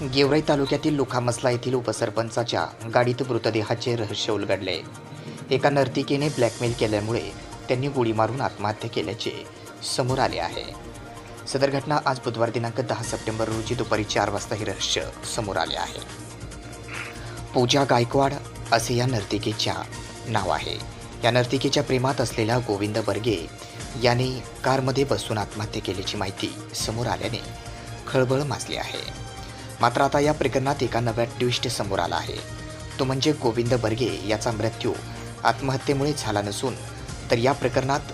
गेवराई तालुक्यातील लोखामसला येथील उपसरपंचाच्या गाडीत मृतदेहाचे रहस्य उलगडले. एका नर्तिकेने ब्लॅकमेल केल्यामुळे त्यांनी गोळी मारून आत्महत्या केल्याचे समोर आले आहे. सदर घटना आज बुधवार दिनांक दहा सप्टेंबर रोजी दुपारी चार वाजता हे रहस्य समोर आले आहे. पूजा गायकवाड असे या नर्तिकेच्या नाव आहे. या नर्तिकेच्या प्रेमात असलेल्या गोविंद बर्गे याने कारमध्ये बसून आत्महत्या केल्याची माहिती समोर आल्याने खळबळ माजली आहे. मात्र आता या प्रकरणात एका नव्या ट्विस्ट समोर आला आहे. तो म्हणजे गोविंद बर्गे याचा मृत्यू आत्महत्येमुळे झाला नसून तर या प्रकरणात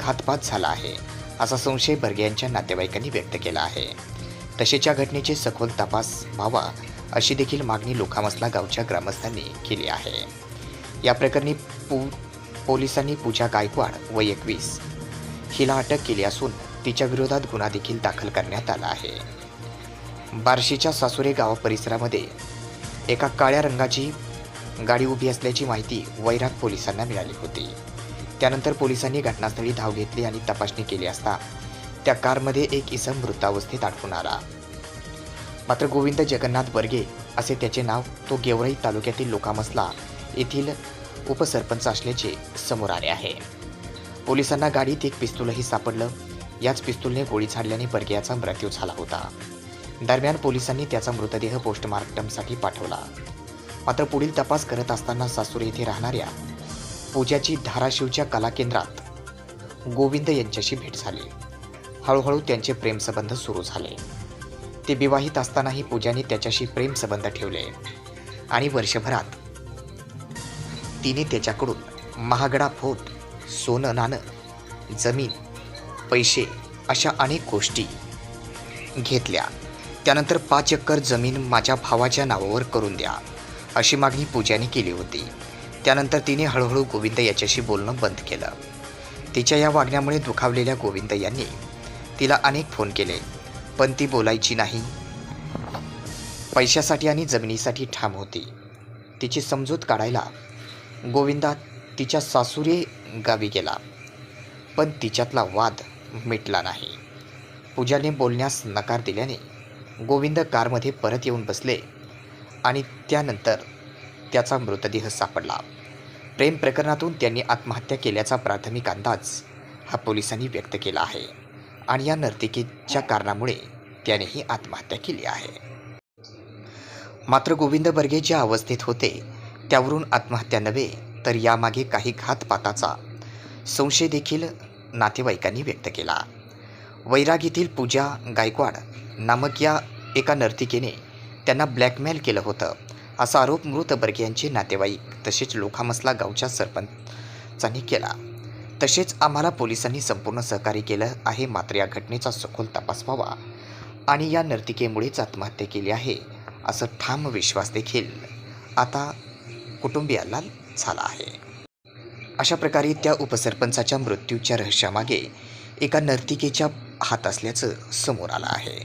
घातपात झाला आहे असा संशय बर्गे यांच्या नातेवाईकांनी व्यक्त केला आहे. तसेच्या घटनेचे सखोल तपास व्हावा अशी देखील मागणी लोखामसला गावच्या ग्रामस्थांनी केली आहे. या प्रकरणी पू पोलिसांनी पूजा गायकवाड व एकवीस हिला अटक केली असून तिच्या विरोधात गुन्हा देखील दाखल करण्यात आला आहे. बार्शीच्या सासुरे गाव परिसरामध्ये एका काळ्या रंगाची गाडी उभी असल्याची माहिती वैराग पोलिसांना मिळाली होती. त्यानंतर पोलिसांनी घटनास्थळी धाव घेतली आणि तपासणी केली असता त्या कारमध्ये एक इसम मृतावस्थेत आढळून आला. मात्र गोविंद जगन्नाथ बर्गे असे त्याचे नाव तो गेवराई तालुक्यातील लोकामसला येथील उपसरपंच असल्याचे समोर आले आहे. पोलिसांना गाडीत एक पिस्तूलही सापडलं. याच पिस्तूलने गोळी झाडल्याने बर्गे याचा मृत्यू झाला होता. दरम्यान पोलिसांनी त्याचा मृतदेह पोस्टमार्टमसाठी पाठवला. मात्र पुढील तपास करत असताना सासुरे येथे राहणाऱ्या पूजाची धाराशिवच्या कला केंद्रात गोविंद यांच्याशी भेट झाली. हळूहळू त्यांचे प्रेमसंबंध सुरू झाले. ते विवाहित असतानाही पूजाने त्याच्याशी प्रेमसंबंध ठेवले आणि वर्षभरात तिने त्याच्याकडून महागडा फोट सोनं नाणं जमीन पैसे अशा अनेक गोष्टी घेतल्या. त्यानंतर पाच एकर जमीन माझ्या भावाच्या नावावर करून द्या अशी मागणी पूजाने केली होती. त्यानंतर तिने हळूहळू गोविंद याच्याशी बोलणं बंद केलं. तिच्या या वागण्यामुळे दुखावलेल्या गोविंद यांनी तिला अनेक फोन केले पण ती बोलायची नाही. पैशासाठी आणि जमिनीसाठी ठाम होती. तिची समजूत काढायला गोविंदा तिच्या सासुरे गावी गेला पण तिच्यातला वाद मिटला नाही. पूजाने बोलण्यास नकार दिल्याने गोविंद कारमध्ये परत येऊन बसले आणि त्यानंतर त्याचा मृतदेह सापडला. प्रेम प्रकरणातून त्यांनी आत्महत्या केल्याचा प्राथमिक अंदाज हा पोलिसांनी व्यक्त केला आहे आणि या नर्तिकेच्या कारणामुळे त्यानेही आत्महत्या केली आहे. मात्र गोविंद बर्गे ज्या अवस्थेत होते त्यावरून आत्महत्या नव्हे तर यामागे काही घातपाताचा संशय देखील नातेवाईकांनी व्यक्त केला. वैराग येथील पूजा गायकवाड नामक या एका नर्तिकेने त्यांना ब्लॅकमेल केलं होतं. असा आरोप मृत बर्गे यांचे नातेवाईक तसेच लोखामसला गावच्या सरपंचांनी केला. तसेच आम्हाला पोलिसांनी संपूर्ण सहकार्य केलं आहे मात्र या घटनेचा सखोल तपास व्हावा आणि या नर्तिकेमुळेच आत्महत्या केली आहे असं ठाम विश्वास देखील आता कुटुंबियाला झाला आहे. अशा प्रकारे त्या उपसरपंचाच्या मृत्यूच्या रहस्यामागे एका नर्तिकेच्या हात असल्याचं समोर आलं आहे.